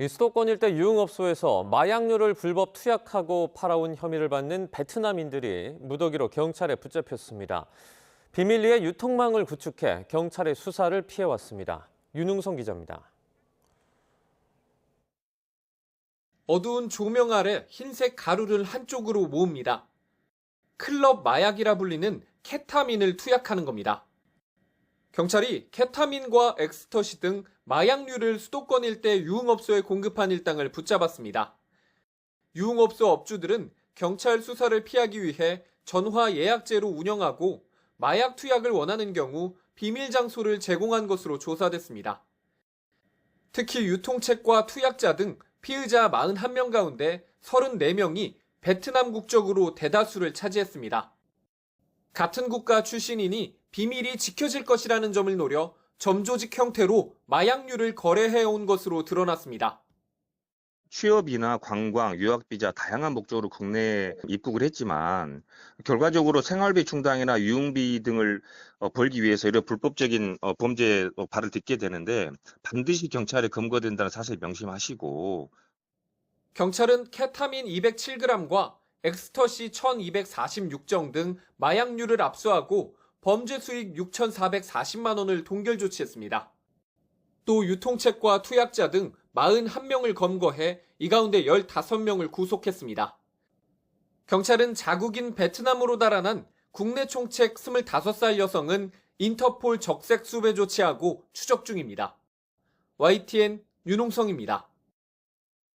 이 수도권 일대 유흥업소에서 마약류를 불법 투약하고 팔아온 혐의를 받는 베트남인들이 무더기로 경찰에 붙잡혔습니다. 비밀리에 유통망을 구축해 경찰의 수사를 피해왔습니다. 윤웅성 기자입니다. 어두운 조명 아래 흰색 가루를 한쪽으로 모읍니다. 클럽 마약이라 불리는 케타민을 투약하는 겁니다. 경찰이 케타민과 엑스터시 등 마약류를 수도권 일대 유흥업소에 공급한 일당을 붙잡았습니다. 유흥업소 업주들은 경찰 수사를 피하기 위해 전화 예약제로 운영하고 마약 투약을 원하는 경우 비밀 장소를 제공한 것으로 조사됐습니다. 특히 유통책과 투약자 등 피의자 41명 가운데 34명이 베트남 국적으로 대다수를 차지했습니다. 같은 국가 출신이니 비밀이 지켜질 것이라는 점을 노려 점조직 형태로 마약류를 거래해온 것으로 드러났습니다. 취업이나 관광, 유학비자 다양한 목적으로 국내에 입국을 했지만 결과적으로 생활비 충당이나 유흥비 등을 어, 벌기 위해서 이런 불법적인 어, 범죄에 어, 발을 딛게 되는데 반드시 경찰에 검거된다는 사실 명심하시고 경찰은 케타민 207g과 엑스터시 1246정 등 마약류를 압수하고 범죄 수익 6,440만 원을 동결 조치했습니다. 또 유통책과 투약자 등 41명을 검거해 이 가운데 15명을 구속했습니다. 경찰은 자국인 베트남으로 달아난 국내 총책 25살 여성은 인터폴 적색 수배 조치하고 추적 중입니다. YTN 윤홍성입니다.